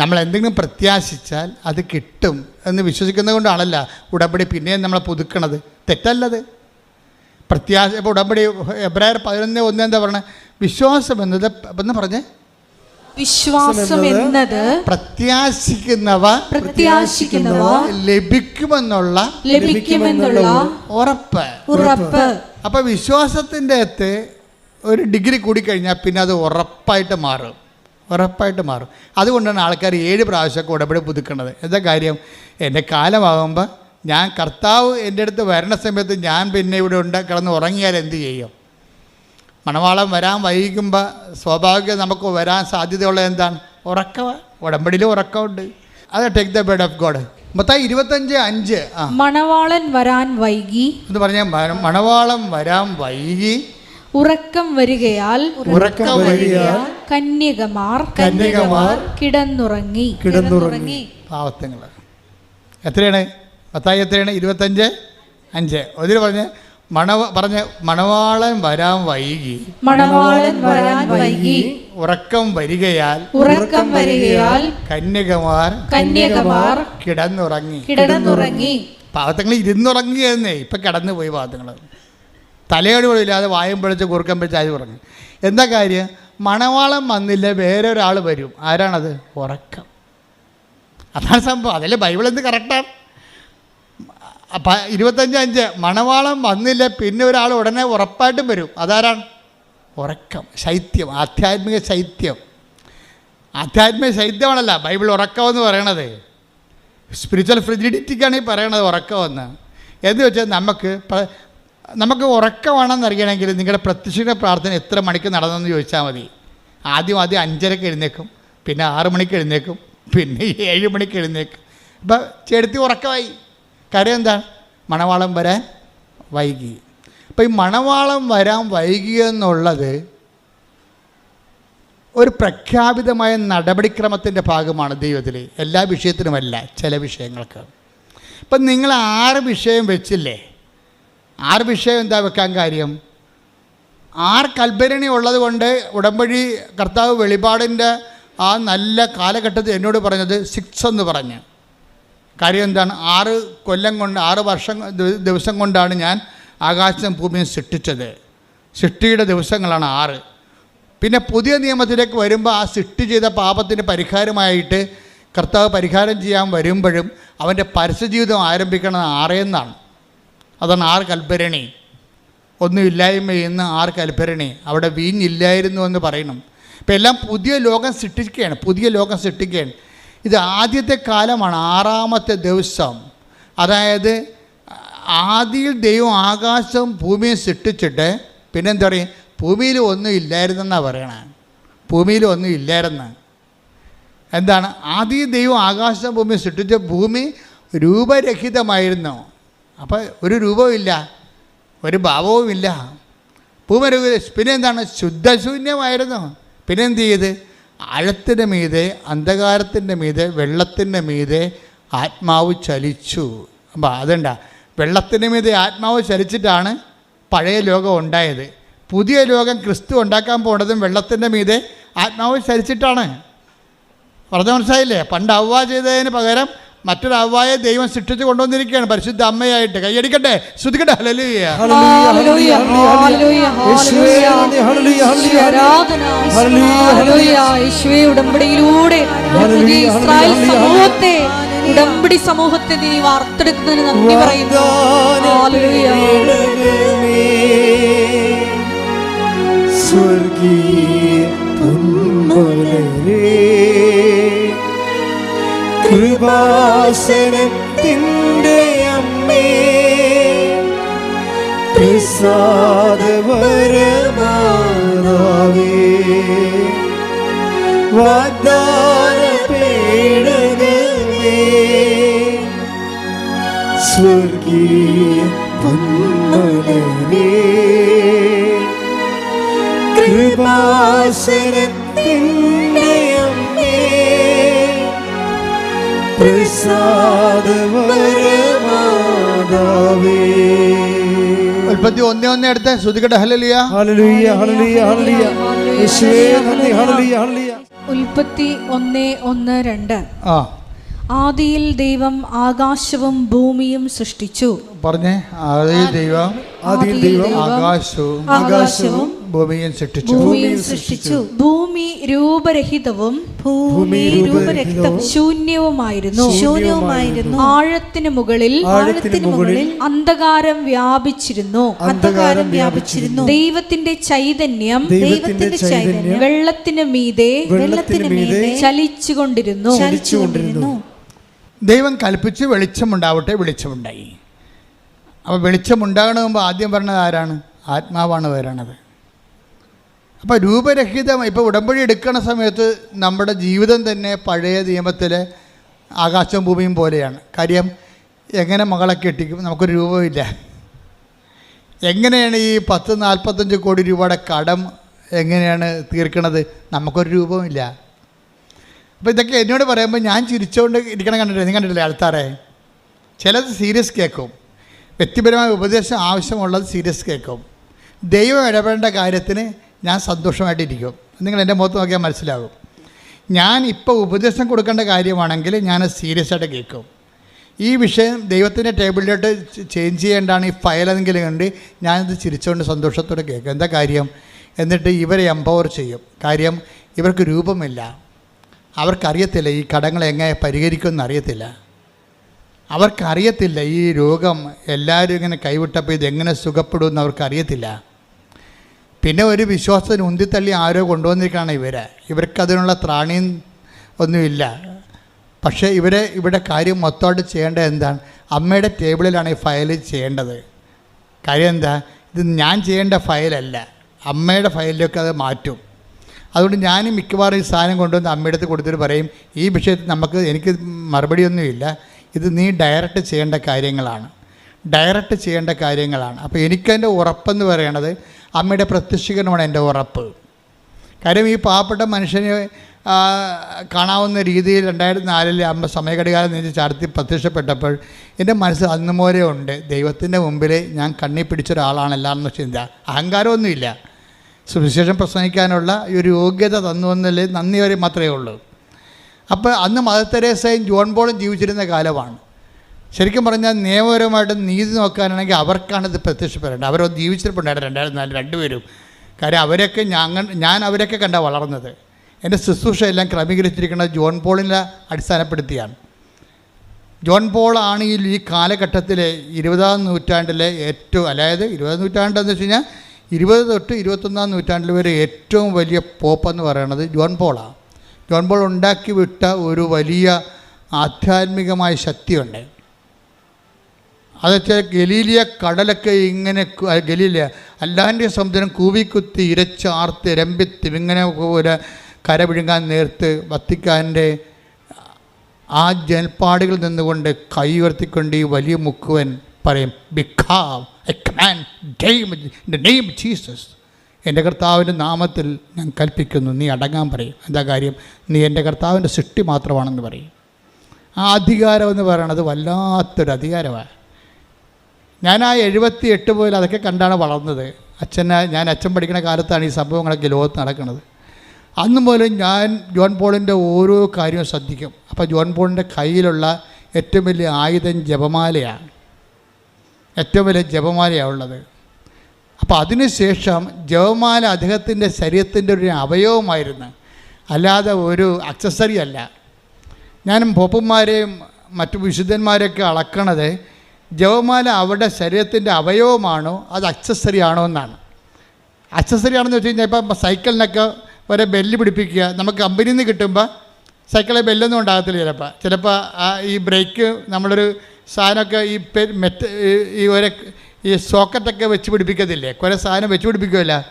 നമ്മൾ എന്തെങ്കിലും പ്രത്യാശിച്ചാൽ അത് കിട്ടും എന്ന് വിശ്വസിക്കുന്നത് കൊണ്ടാണല്ല ഉടമ്പടി പിന്നെയും നമ്മളെ പുതുക്കണത്. തെറ്റല്ലത്. പ്രത്യാശ ഇപ്പോൾ ഉടമ്പടി എബ്രായർ പതിനൊന്ന് ഒന്ന് എന്താ പറഞ്ഞത് വിശ്വാസം എന്നത് എന്ന് പറഞ്ഞേ? വിശ്വാസം എന്നത് പ്രത്യാശിക്കുന്നവ പ്രത്യാശിക്കുന്നവ ലഭിക്കുമെന്നുള്ള ലഭിക്കുമെന്നുള്ള ഉറപ്പ്. ഉറപ്പ്. അപ്പോൾ വിശ്വാസത്തിന്റെ അകത്ത് ഒരു ഡിഗ്രി കൂടി കഴിഞ്ഞാൽ പിന്നെ അത് ഉറപ്പായിട്ട് മാറും. ഉറപ്പായിട്ട് മാറും. അതുകൊണ്ടാണ് ആൾക്കാർ ഏഴ് പ്രാവശ്യമൊക്കെ ഉടമ്പടി പുതുക്കുന്നത്. എന്താ കാര്യം? എന്റെ കാലമാകുമ്പോൾ ഞാൻ കർത്താവ് എന്റെ അടുത്ത് വരണ സമയത്ത് ഞാൻ പിന്നെ ഇവിടെ ഉണ്ട് കിടന്ന് ഉറങ്ങിയാൽ എന്ത് ചെയ്യും? മണവാളം വരാൻ വൈകുമ്പോൾ സ്വാഭാവികം നമുക്ക് വരാൻ സാധ്യതയുള്ള എന്താണ്? ഉറക്കവ ഉടമ്പടിയിൽ ഉറക്കമുണ്ട്. അത് take the bed of God മൊത്തം ഇരുപത്തഞ്ച് അഞ്ച്. മണവാളൻ വരാൻ വൈകി. എന്ന് പറഞ്ഞാൽ മണവാളം വരാൻ വൈകി. ഉറക്കം വരികയാൽ ഉറക്കം വരികയാൽ കന്യകമാർ കന്യകമാർ കിടന്നുറങ്ങി. കിടന്നുറങ്ങി. പാവത്തങ്ങൾ എത്രയാണ്? പത്തായി എത്രയാണ്? ഇരുപത്തഞ്ച്? അഞ്ച്. ഒതിൽ പറഞ്ഞ് മണവ പറഞ്ഞ് മണവാളൻ വരാൻ വൈകി. മണവാളൻ വരാൻ വൈകി. ഉറക്കം വരികയാൽ ഉറക്കം വരികയാൽ കന്യകമാർ കന്യകമാർ കിടന്നുറങ്ങി. കിടന്നുറങ്ങി. പാവത്തങ്ങൾ ഇരുന്നുറങ്ങിയെന്നേ. ഇപ്പൊ കിടന്നു പോയി പാവത്തങ്ങൾ തലയോട് പോലും ഇല്ലാതെ വായും പിടിച്ച് കുറുക്കം പിടിച്ച് ആയി ഉറങ്ങി. എന്താ കാര്യം? മണവാളം വന്നില്ല വേറെ ഒരാൾ വരും. ആരാണത്? ഉറക്കം. അതാണ് സംഭവം. അതല്ലേ ബൈബിൾ എന്ത് കറക്റ്റാണ് ഇരുപത്തഞ്ച് അഞ്ച്. മണവാളം വന്നില്ല പിന്നെ ഒരാൾ ഉടനെ ഉറപ്പായിട്ടും വരും. അതാരാണ്? ഉറക്കം. ശൈത്യം. ആധ്യാത്മിക ശൈത്യം. ആധ്യാത്മിക ശൈത്യമാണല്ല ബൈബിൾ ഉറക്കമെന്ന് പറയണത്. സ്പിരിച്വൽ ഫ്രിജിഡിറ്റിക്കാണ് ഈ പറയണത് ഉറക്കമെന്ന്. എന്ന് വെച്ചാൽ നമുക്ക് നമുക്ക് ഉറക്കമാണെന്ന് അറിയണമെങ്കിൽ നിങ്ങളുടെ പ്രത്യക്ഷ പ്രാർത്ഥന എത്ര മണിക്ക് നടന്നെന്ന് ചോദിച്ചാൽ മതി. ആദ്യം ആദ്യം അഞ്ചരക്ക് എഴുന്നേക്കും പിന്നെ ആറ് മണിക്ക് എഴുന്നേക്കും പിന്നെ ഏഴ് മണിക്ക് എഴുന്നേക്കും. അപ്പം ചെടുത്തി ഉറക്കമായി. കാര്യം എന്താണ് മണവാളം വരാൻ വൈകി. അപ്പം ഈ മണവാളം വരാൻ വൈകിയെന്നുള്ളത് ഒരു പ്രഖ്യാപിതമായ നടപടിക്രമത്തിന്റെ ഭാഗമാണ് ദൈവത്തിൽ എല്ലാ വിഷയത്തിനുമല്ല ചില വിഷയങ്ങൾക്ക്. ഇപ്പം നിങ്ങൾ ആറ് വിഷയം വെച്ചില്ലേ? ആറ് വിഷയം എന്താ വെക്കാൻ കാര്യം? ആറ് കൽഭരണി ഉള്ളത് കൊണ്ട് ഉടമ്പടി കർത്താവ് വെളിപാടിന്റെ ആ നല്ല കാലഘട്ടത്തിൽ എന്നോട് പറഞ്ഞത് സിക്സ് എന്ന് പറഞ്ഞ്. കാര്യം എന്താണ്? ആറ് കൊല്ലം കൊണ്ട് ആറ് വർഷം ദിവസം കൊണ്ടാണ് ഞാൻ ആകാശം ഭൂമിയും സൃഷ്ടിച്ചത്. സൃഷ്ടിയുടെ ദിവസങ്ങളാണ് ആറ്. പിന്നെ പുതിയ നിയമത്തിലേക്ക് വരുമ്പോൾ ആ സൃഷ്ടി ചെയ്ത പാപത്തിന് പരിഹാരമായിട്ട് കർത്താവ് പരിഹാരം ചെയ്യാൻ വരുമ്പോഴും അവന്റെ പരസ്യജീവിതം ആരംഭിക്കണത് ആറേന്നാണ് അതാണ് ആറ് കൽപ്പരണി ഒന്നുമില്ലായ്മ എന്ന് ആർ കൽപ്പരണി അവിടെ വീഞ്ഞില്ലായിരുന്നു എന്ന് പറയണം. ഇപ്പം എല്ലാം പുതിയ ലോകം സൃഷ്ടിക്കുകയാണ് പുതിയ ലോകം സൃഷ്ടിക്കുകയാണ്. ഇത് ആദ്യത്തെ കാലമാണ് ആറാമത്തെ ദിവസം. അതായത് ആദിയിൽ ദൈവം ആകാശവും ഭൂമിയും സൃഷ്ടിച്ചിട്ട് പിന്നെന്താ പറയും? ഭൂമിയിൽ ഒന്നും ഇല്ലായിരുന്നെന്നാണ് പറയണേ. ഭൂമിയിൽ ഒന്നും ഇല്ലായിരുന്നു. എന്താണ്? ആദ്യം ദൈവം ആകാശം ഭൂമി സൃഷ്ടിച്ച ഭൂമി രൂപരഹിതമായിരുന്നു. അപ്പോൾ ഒരു രൂപവുമില്ല ഒരു ഭാവവുമില്ല പൂമരൂപ പിന്നെ എന്താണ് ശുദ്ധശൂന്യമായിരുന്നു. പിന്നെ എന്ത് ചെയ്ത് ആഴത്തിന്റെ മീതെ അന്ധകാരത്തിന്റെ മീതെ വെള്ളത്തിന്റെ മീതെ ആത്മാവ് ചലിച്ചു. അപ്പോൾ അതുണ്ട വെള്ളത്തിന്റെ മീതെ ആത്മാവ് ചലിച്ചിട്ടാണ് പഴയ ലോകം ഉണ്ടായത്. പുതിയ ലോകം ക്രിസ്തു ഉണ്ടാക്കാൻ പോണതും വെള്ളത്തിന്റെ മീതെ ആത്മാവ് ചലിച്ചിട്ടാണ്. പറഞ്ഞ മനസ്സിലായില്ലേ? പണ്ട് അവ്വ ചെയ്തതിന് പകരം മറ്റൊരു അവ്വായെ ദൈവം സൃഷ്ടിച്ച് കൊണ്ടുവന്നിരിക്കുകയാണ്. പരിശുദ്ധ അമ്മയായിട്ട്. കൈയടിക്കട്ടെ? ഉടമ്പടിയിലൂടെ സമൂഹത്തെ ഉടമ്പടി സമൂഹത്തെ നീ വാർത്തെടുക്കുന്നതിന് നന്ദി പറയുന്നു. ഹല്ലേലൂയ. സ്വർഗീയ കൃപാസനത്തിന്റെ അമ്മേ. പ്രസാദവരമാതാവേ വാഗ്ദാന പേടകമേ. സ്വർഗീയ ഉൽപ്പത്തി ഒന്നേ ഒന്നേ എടുത്ത്. ശ്രുതികട്ട ഹലലിയ ഉൽപ്പത്തി ഒന്ന് ഒന്ന് രണ്ട്. ആ. ആദിയിൽ ദൈവം ആകാശവും ഭൂമിയും സൃഷ്ടിച്ചു. പറഞ്ഞേ ആദ്യ ദൈവം ആദിയിൽ ദൈവം ആകാശവും ആകാശവും ഭൂമിയും സൃഷ്ടിച്ചു. ഭൂമിയും സൃഷ്ടിച്ചു. ഭൂമി രൂപരഹിതവും ഭൂമി രൂപരഹിതവും ശൂന്യവുമായിരുന്നു. ശൂന്യവുമായിരുന്നു. ആഴത്തിന് മുകളിൽ ആഴത്തിന് മുകളിൽ അന്ധകാരം വ്യാപിച്ചിരുന്നു. അന്ധകാരം വ്യാപിച്ചിരുന്നു. ദൈവത്തിന്റെ ചൈതന്യം ദൈവത്തിന്റെ ചൈതന്യം വെള്ളത്തിന് മീതെ വെള്ളത്തിന് മീതെ ചലിച്ചുകൊണ്ടിരുന്നു. ചലിച്ചുകൊണ്ടിരുന്നു. ദൈവം കൽപ്പിച്ച് വെളിച്ചമുണ്ടാവട്ടെ വെളിച്ചമുണ്ടായി. അപ്പോൾ വെളിച്ചമുണ്ടാകണ മുമ്പ് ആദ്യം പറഞ്ഞത് ആരാണ്? ആത്മാവാണ് വരണത്. അപ്പോൾ രൂപരഹിതമായി ഇപ്പോൾ ഉടമ്പടി എടുക്കണ സമയത്ത് നമ്മുടെ ജീവിതം തന്നെ പഴയ നിയമത്തിലെ ആകാശവും ഭൂമിയും പോലെയാണ്. കാര്യം എങ്ങനെ മകളെ കെട്ടിക്കും? നമുക്കൊരു രൂപമില്ല എങ്ങനെയാണ് ഈ പത്ത് നാൽപ്പത്തഞ്ച് കോടി രൂപയുടെ കടം എങ്ങനെയാണ് തീർക്കണത്? നമുക്കൊരു രൂപമില്ല അപ്പോൾ ഇതൊക്കെ എന്നോട് പറയുമ്പോൾ ഞാൻ ചിരിച്ചുകൊണ്ട് ഇരിക്കണം കണ്ടിട്ടില്ല? നീ കണ്ടിട്ടില്ലേ ആൾക്കാരെ ചിലത് സീരിയസ് കേൾക്കും. വ്യക്തിപരമായ ഉപദേശം ആവശ്യമുള്ളത് സീരിയസ് കേൾക്കും. ദൈവം ഇടപെടേണ്ട കാര്യത്തിന് ഞാൻ സന്തോഷമായിട്ടിരിക്കും. നിങ്ങൾ എന്റെ മുഖത്ത് നോക്കിയാൽ മനസ്സിലാകും. ഞാൻ ഇപ്പോൾ ഉപദേശം കൊടുക്കേണ്ട കാര്യമാണെങ്കിൽ ഞാൻ സീരിയസ് ആയിട്ട് കേൾക്കും. ഈ വിഷയം ദൈവത്തിന്റെ ടേബിളിലോട്ട് ചേഞ്ച് ചെയ്യേണ്ടാണ് ഈ ഫയലെങ്കിലും കണ്ട് ഞാനിത് ചിരിച്ചുകൊണ്ട് സന്തോഷത്തോടെ കേൾക്കും. എന്താ കാര്യം? എന്നിട്ട് ഇവരെ എംപവർ ചെയ്യും. കാര്യം ഇവർക്ക് രൂപമില്ല. അവർക്കറിയത്തില്ല ഈ കടങ്ങൾ എങ്ങനെ പരിഹരിക്കുമെന്ന് അറിയത്തില്ല. അവർക്കറിയത്തില്ല ഈ രോഗം എല്ലാവരും ഇങ്ങനെ കൈവിട്ടപ്പോൾ ഇതെങ്ങനെ സുഖപ്പെടുമെന്ന് അവർക്കറിയത്തില്ല. പിന്നെ ഒരു വിശ്വാസത്തിന് ഉന്തിത്തള്ളി ആരോ കൊണ്ടുവന്നിരിക്കുകയാണ് ഇവരെ. ഇവർക്കതിനുള്ള ത്രാണിയും ഒന്നുമില്ല. പക്ഷേ ഇവരെ ഇവിടെ കാര്യം മൊത്തമായിട്ട് ചെയ്യേണ്ടത് എന്താണ്? അമ്മയുടെ ടേബിളിലാണ് ഈ ഫയൽ ചെയ്യേണ്ടത്. കാര്യം എന്താ? ഇത് ഞാൻ ചെയ്യേണ്ട ഫയലല്ല. അമ്മയുടെ ഫയലിലൊക്കെ അത് മാറ്റും. അതുകൊണ്ട് ഞാൻ മിക്കവാറും ഈ സാധനം കൊണ്ടുവന്ന് അമ്മയുടെ അടുത്ത് കൊടുത്തിട്ട് പറയും ഈ വിഷയത്തിൽ നമുക്ക് എനിക്ക് മറുപടിയൊന്നുമില്ല ഇത് നീ ഡയറക്റ്റ് ചെയ്യേണ്ട കാര്യങ്ങളാണ്. ഡയറക്റ്റ് ചെയ്യേണ്ട കാര്യങ്ങളാണ്. അപ്പോൾ എനിക്കതിന്റെ ഉറപ്പെന്ന് പറയണത് അമ്മയുടെ പ്രത്യക്ഷീകരണമാണ് എന്റെ ഉറപ്പ്. കാര്യം ഈ പാവപ്പെട്ട മനുഷ്യനെ കാണാവുന്ന രീതിയിൽ രണ്ടായിരത്തി നാലിൽ അമ്മ സമയഘടികാലം നീതി ചാർത്തി പ്രത്യക്ഷപ്പെട്ടപ്പോൾ എന്റെ മനസ്സിൽ അന്ന് മോരെ ഉണ്ട്. ദൈവത്തിന്റെ മുമ്പിൽ ഞാൻ കണ്ണി പിടിച്ച ഒരാളാണല്ല ചിന്ത. അഹങ്കാരമൊന്നുമില്ല. സുവിശേഷം പ്രസംഗിക്കാനുള്ള ഒരു യോഗ്യത തന്നു എന്നല്ലേ നന്ദി വരെ മാത്രമേ ഉള്ളൂ. അപ്പോൾ അന്ന് മദർ തെരേസയും ജോൺ പോളും ജീവിച്ചിരുന്ന കാലമാണ്. ശരിക്കും പറഞ്ഞാൽ നിയമപരമായിട്ട് നീതി നോക്കാനാണെങ്കിൽ അവർക്കാണ് ഇത് പ്രത്യക്ഷപ്പെടേണ്ടത്. അവരോ ജീവിച്ചിട്ടുണ്ടായിരുന്നു രണ്ടായിരത്തി നാല് രണ്ടുപേരും. കാര്യം അവരൊക്കെ ഞാൻ ഞാൻ അവരൊക്കെ കണ്ട വളർന്നത്. എന്റെ ശുശ്രൂഷ എല്ലാം ക്രമീകരിച്ചിരിക്കുന്നത് ജോൺ പോളിനെ അടിസ്ഥാനപ്പെടുത്തിയാണ്. ജോൺ പോളാണ് ഈ ഈ കാലഘട്ടത്തിലെ ഇരുപതാം നൂറ്റാണ്ടിലെ ഏറ്റവും അതായത് ഇരുപതാം നൂറ്റാണ്ടെന്ന് വെച്ച് കഴിഞ്ഞാൽ ഇരുപത് തൊട്ട് ഇരുപത്തൊന്നാം നൂറ്റാണ്ടിൽ വരെ ഏറ്റവും വലിയ പോപ്പ് എന്ന് പറയുന്നത് ജോൺ പോളാണ് ജോൺ പോൾ ഉണ്ടാക്കി വിട്ട ഒരു വലിയ ആധ്യാത്മികമായ ശക്തിയുണ്ട്. അതെച്ചാൽ ഗലീലിയ കടലൊക്കെ ഇങ്ങനെ ഗലീലിയ അല്ലാന്റെ സമുദ്രം കൂവിക്കുത്തി ഇരച്ചാർത്ത് രമ്പിത്തി ഇങ്ങനെ പോലെ കര വിഴുങ്ങാൻ നേർത്ത് വത്തിക്കാന്റെ ആ ജൽപ്പാടുകളിൽ നിന്നുകൊണ്ട് കൈ ഉയർത്തിക്കൊണ്ട് ഈ വലിയ മുക്കുവൻ പറയും because I command name Jesus എന്റെ കർത്താവിന്റെ നാമത്തിൽ ഞാൻ കൽപ്പിക്കുന്നു നീ അടങ്ങാൻ പറയും. എന്താ കാര്യം? നീ എന്റെ കർത്താവിന്റെ സൃഷ്ടി മാത്രമാണെന്ന് പറയും. ആ അധികാരം എന്ന് പറയുന്നത് വല്ലാത്തൊരു അധികാരമാണ്. ഞാൻ ആ എഴുപത്തി എട്ട് മുതൽ അതൊക്കെ കണ്ടാണ് വളർന്നത്. അച്ഛനെ ഞാൻ അച്ഛൻ പഠിക്കുന്ന കാലത്താണ് ഈ സംഭവങ്ങളൊക്കെ ലോകത്ത് നടക്കുന്നത്. അന്ന് മുതൽ ഞാൻ ജോൺ പോളിന്റെ ഓരോ കാര്യവും ശ്രദ്ധിക്കും. അപ്പോൾ ജോൺ പോളിന്റെ കയ്യിലുള്ള ഏറ്റവും വലിയ ആയുധം ജപമാലയാണ്. ഏറ്റവും വലിയ ജപമാലയാണ് ഉള്ളത്. അപ്പോൾ അതിനുശേഷം ജപമാല അദ്ദേഹത്തിന്റെ ശരീരത്തിന്റെ ഒരു അവയവമായിരുന്നു. അല്ലാതെ ഒരു അക്സസറി അല്ല. ഞാൻ പോപ്പന്മാരെയും മറ്റു വിശുദ്ധന്മാരെയൊക്കെ അളക്കണത് ജപമാല അവരുടെ ശരീരത്തിന്റെ അവയവമാണോ അത് അക്സസറി ആണോ എന്നാണ്. അക്സസറി ആണെന്ന് വെച്ച് കഴിഞ്ഞാൽ ഇപ്പം സൈക്കിളിനൊക്കെ ഒരേ ബെല്ല് പിടിപ്പിക്കുക. നമുക്ക് കമ്പനിയിൽ നിന്ന് കിട്ടുമ്പോൾ സൈക്കിളിൽ ബെല്ലൊന്നും ഉണ്ടാകത്തില്ല ചിലപ്പോൾ. ചിലപ്പോൾ ആ ഈ ബ്രേക്ക് നമ്മളൊരു സാധനമൊക്കെ ഈ മെറ്റ് ഈ- ഒരേ ഈ സോക്കറ്റൊക്കെ വെച്ച് പിടിപ്പിക്കത്തില്ലേ? കുറേ സാധനം വെച്ച് പിടിപ്പിക്കുമല്ല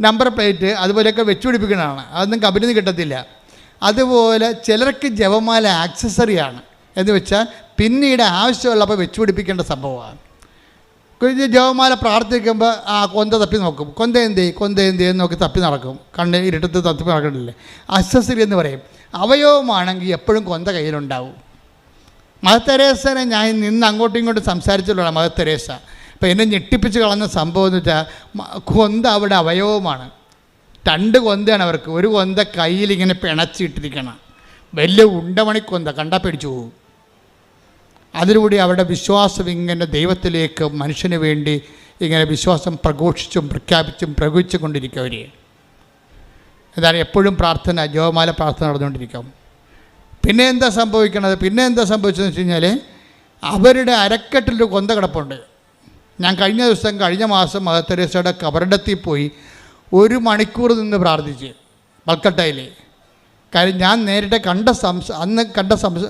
നമ്പർ പ്ലേറ്റ് അതുപോലെയൊക്കെ വെച്ച് പിടിപ്പിക്കുന്നതാണ്. അതൊന്നും കമ്പനിയിൽ നിന്ന് കിട്ടത്തില്ല. അതുപോലെ ചിലർക്ക് ജപമാല ആക്സസറിയാണ് എന്ന് വെച്ചാൽ പിന്നീട് ആവശ്യമുള്ളപ്പോൾ വെച്ച് പിടിപ്പിക്കേണ്ട സംഭവമാണ് ജവമാല പ്രാർത്ഥിക്കുമ്പോൾ ആ കൊന്ത തപ്പി നോക്കും. കൊന്ത എന്ത്? കൊന്ത എന്ത്? എന്ന് നോക്കി തപ്പി നടക്കും. കണ്ണ് ഇരുട്ടത്ത് തപ്പി നടക്കണില്ലേ? അശ്വസ്തി എന്ന് പറയും. അവയവമാണെങ്കിൽ എപ്പോഴും കൊന്ത കയ്യിലുണ്ടാവും. മദർ ഞാൻ നിന്ന് അങ്ങോട്ടും ഇങ്ങോട്ടും സംസാരിച്ചുള്ള മദർ തെരേസ. അപ്പോൾ എന്നെ ഞെട്ടിപ്പിച്ച് കളഞ്ഞ സംഭവം എന്ന് വെച്ചാൽ കൊന്ത അവിടെ അവയവമാണ്. രണ്ട് കൊന്തയാണ് അവർക്ക്. ഒരു കൊന്ത കയ്യിൽ ഇങ്ങനെ പിണച്ചിട്ടിരിക്കണം. വലിയ ഉണ്ടമണി കൊന്ത കണ്ടാൽ പിടിച്ചു പോകും അതിലൂടെ അവരുടെ വിശ്വാസം ഇങ്ങനെ ദൈവത്തിലേക്ക് മനുഷ്യന് വേണ്ടി ഇങ്ങനെ വിശ്വാസം പ്രഘോഷിച്ചും പ്രഖ്യാപിച്ചും പ്രകോപിച്ചു കൊണ്ടിരിക്കും അവർ എന്താണ് എപ്പോഴും പ്രാർത്ഥന ജോമാല പ്രാർത്ഥന നടന്നുകൊണ്ടിരിക്കും. പിന്നെ എന്താ സംഭവിക്കണത്? പിന്നെ എന്താ സംഭവിച്ചതെന്ന് വെച്ച് കഴിഞ്ഞാൽ അവരുടെ അരക്കെട്ടിലൊരു കൊന്ത കിടപ്പുണ്ട്. ഞാൻ കഴിഞ്ഞ ദിവസം കഴിഞ്ഞ മാസം മദർ തെരേസയുടെ കബറിടത്തിൽ പോയി ഒരു മണിക്കൂർ നിന്ന് പ്രാർത്ഥിച്ച് മൽക്കട്ടയിൽ കാര്യം ഞാൻ നേരിട്ട് കണ്ട സംസ അന്ന് കണ്ട സംസ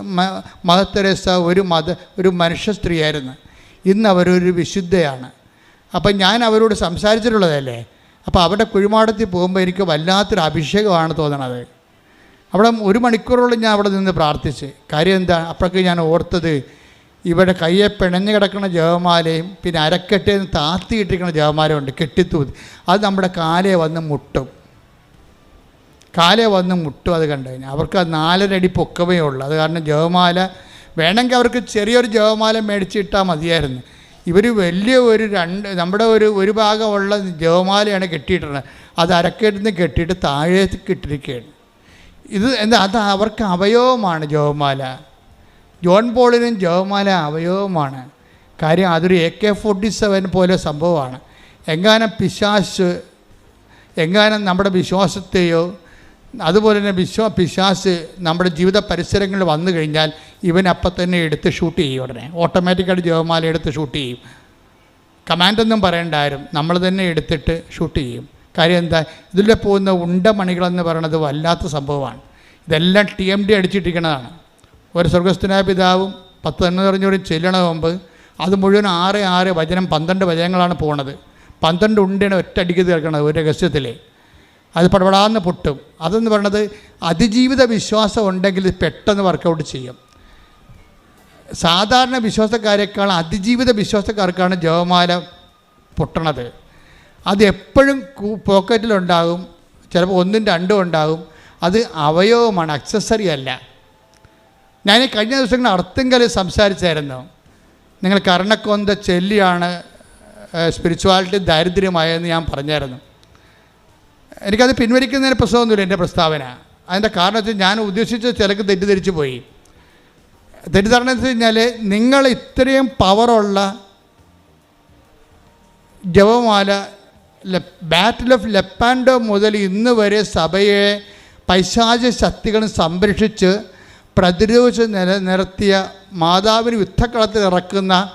മദർ ഒരു മത ഒരു മനുഷ്യ സ്ത്രീയായിരുന്നു. ഇന്ന് അവരൊരു വിശുദ്ധയാണ്. അപ്പം ഞാൻ അവരോട് സംസാരിച്ചിട്ടുള്ളതല്ലേ? അപ്പോൾ അവരുടെ കുഴിമാടത്തിൽ പോകുമ്പോൾ എനിക്ക് വല്ലാത്തൊരു അഭിഷേകമാണ് തോന്നണത്. അവിടെ ഒരു മണിക്കൂറോളം ഞാൻ അവിടെ നിന്ന് പ്രാർത്ഥിച്ച്. കാര്യം എന്താ? അപ്പോഴൊക്കെ ഞാൻ ഓർത്തത് ഇവിടെ കയ്യെ പിണഞ്ഞു കിടക്കുന്ന ജവമാലയും പിന്നെ അരക്കെട്ടേന്ന് താത്തിയിട്ടിരിക്കുന്ന ജവമാലയും ഉണ്ട് കെട്ടിത്തൂത്ത്. അത് നമ്മുടെ കാലയെ വന്ന് മുട്ടും. കാലെ വന്ന് മുട്ടും അത് കണ്ടു കഴിഞ്ഞാൽ അവർക്ക് അത് നാലരടി പൊക്കമേ ഉള്ളൂ. അത് കാരണം ജവമാല വേണമെങ്കിൽ അവർക്ക് ചെറിയൊരു ജവമാല മേടിച്ചിട്ടാൽ മതിയായിരുന്നു. ഇവർ വലിയ ഒരു രണ്ട് നമ്മുടെ ഒരു ഒരു ഭാഗമുള്ള ജവമാലയാണ് കെട്ടിയിട്ടുള്ളത് അത് അരക്കെട്ടിന്ന് കെട്ടിയിട്ട് താഴേക്ക് ഇട്ടിരിക്കുകയാണ്. ഇത് എന്താ അത് അവർക്ക് അവയവമാണ് ജവമാല. ജോൺ പോളിനും ജവമാല അവയവമാണ്. കാര്യം അതൊരു എ കെ ഫോർട്ടി സെവൻ പോലെ സംഭവമാണ്. എങ്ങാനും പിശാശ് എങ്ങാനും നമ്മുടെ വിശ്വാസത്തെയോ അതുപോലെ തന്നെ വിശ്വ പിശാസ് നമ്മുടെ ജീവിത പരിസരങ്ങളിൽ വന്നു കഴിഞ്ഞാൽ ഇവൻ അപ്പം തന്നെ എടുത്ത് ഷൂട്ട് ചെയ്യും ഉടനെ. ഓട്ടോമാറ്റിക്കായിട്ട് ജീവമാല എടുത്ത് ഷൂട്ട് ചെയ്യും. കമാൻഡൊന്നും പറയണ്ടാരും നമ്മൾ തന്നെ എടുത്തിട്ട് ഷൂട്ട് ചെയ്യും. കാര്യം എന്താ? ഇതിലെ പോകുന്ന ഉണ്ടമണികളെന്ന് പറയുന്നത് വല്ലാത്ത സംഭവമാണ്. ഇതെല്ലാം ടി എം ഡി അടിച്ചിട്ടിരിക്കുന്നതാണ് ഒരു സ്വർഗസ്ഥനായ പിതാവും പത്ത് തന്നെ പറഞ്ഞുകൂടി ചെല്ലണ മുമ്പ് അത് മുഴുവൻ ആറ് ആറ് വചനം പന്ത്രണ്ട് വചനങ്ങളാണ് പോണത്. പന്ത്രണ്ട് ഉണ്ടയാണ് അടിക്കുന്നത് തീർക്കണത് ഒരു രഹസ്യത്തിൽ അത് പടപടാന്ന് പൊട്ടും. അതെന്ന് പറയണത് അതിജീവിത വിശ്വാസം ഉണ്ടെങ്കിൽ പെട്ടെന്ന് വർക്കൗട്ട് ചെയ്യും. സാധാരണ വിശ്വാസക്കാരേക്കാൾ അതിജീവിത വിശ്വാസക്കാർക്കാണ് ജവമാല പൊട്ടണത്. അത് എപ്പോഴും പോക്കറ്റിലുണ്ടാകും ചിലപ്പോൾ ഒന്നും രണ്ടും ഉണ്ടാകും. അത് അവയവമാണ് അക്സസറി അല്ല. ഞാൻ കഴിഞ്ഞ ദിവസങ്ങൾ അർത്ഥങ്കൽ സംസാരിച്ചായിരുന്നു. നിങ്ങൾ കർണക്കൊന്ത ചെല്ലിയാണ് സ്പിരിച്വാലിറ്റി ദാരിദ്ര്യമായെന്ന് ഞാൻ പറഞ്ഞായിരുന്നു. എനിക്കത് പിൻവലിക്കുന്നതിന് പ്രശ്നമൊന്നുമില്ല എന്റെ പ്രസ്താവന. അതിന്റെ കാരണം വെച്ചാൽ ഞാൻ ഉദ്ദേശിച്ച ചിലക്ക് തെറ്റിദ്ധരിച്ചു പോയി. തെറ്റിദ്ധാരണ എന്ന് വെച്ച് കഴിഞ്ഞാൽ നിങ്ങൾ ഇത്രയും പവറുള്ള ജപമാല ബാറ്റിൽ ഓഫ് ലെപ്പാൻഡോ മുതൽ ഇന്ന് വരെ സഭയെ പൈശാച ശക്തികളും സംരക്ഷിച്ച് പ്രതിരോധിച്ച് നില നിർത്തിയ മാതാവിന് യുദ്ധക്കളത്തിൽ ഇറക്കുന്ന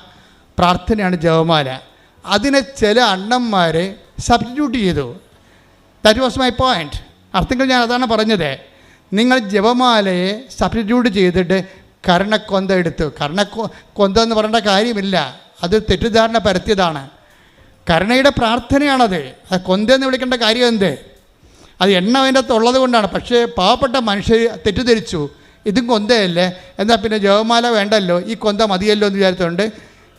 പ്രാർത്ഥനയാണ് ജപമാല. അതിനെ ചില അണ്ണന്മാരെ സബ്സ്റ്റിറ്റ്യൂട്ട് ചെയ്തു. ദാറ്റ് വാസ് മൈ പോയിന്റ് അർത്ഥങ്ങൾ ഞാൻ അതാണ് പറഞ്ഞത്. നിങ്ങൾ ജപമാലയെ സബ്സ്റ്റിറ്റ്യൂട്ട് ചെയ്തിട്ട് കർണക്കൊന്ത എടുത്തു. കർണക്കൊ കൊന്ത എന്ന് പറയേണ്ട കാര്യമില്ല. അത് തെറ്റിദ്ധാരണ പരത്തിയതാണ്. കരുണയുടെ പ്രാർത്ഥനയാണത്. അത് കൊന്തെന്ന് വിളിക്കേണ്ട കാര്യം എന്ത്? അത് എണ്ണ അതിന്റെ ഉള്ളത് കൊണ്ടാണ്. പക്ഷേ പാവപ്പെട്ട മനുഷ്യർ തെറ്റിദ്ധരിച്ചു. ഇതും കൊന്തയല്ലേ? എന്നാൽ പിന്നെ ജവമാല വേണ്ടല്ലോ? ഈ കൊന്ത മതിയല്ലോ എന്ന് വിചാരിച്ചുകൊണ്ട്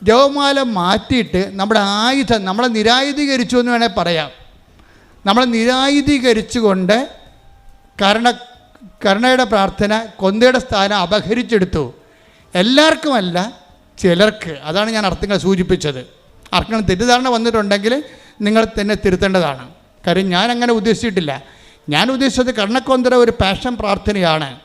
ജവമാല മാറ്റിയിട്ട് നമ്മുടെ ആയുധം നമ്മളെ നിരായുധീകരിച്ചു എന്ന് വേണേൽ പറയാം. നമ്മളെ നിരായുധീകരിച്ചുകൊണ്ട് കരുണ കരുണയുടെ പ്രാർത്ഥന കൊന്തയുടെ സ്ഥാനം അപഹരിച്ചെടുത്തു. എല്ലാവർക്കുമല്ല ചിലർക്ക്. അതാണ് ഞാൻ അർത്ഥങ്ങൾ സൂചിപ്പിച്ചത്. ആർക്കെങ്കിലും തെറ്റിദ്ധാരണ വന്നിട്ടുണ്ടെങ്കിൽ നിങ്ങൾ തന്നെ തിരുത്തേണ്ടതാണ്. കാര്യം ഞാൻ അങ്ങനെ ഉദ്ദേശിച്ചിട്ടില്ല. ഞാൻ ഉദ്ദേശിച്ചത് കർണക്കൊന്തര ഒരു പാഷൻ പ്രാർത്ഥനയാണ്.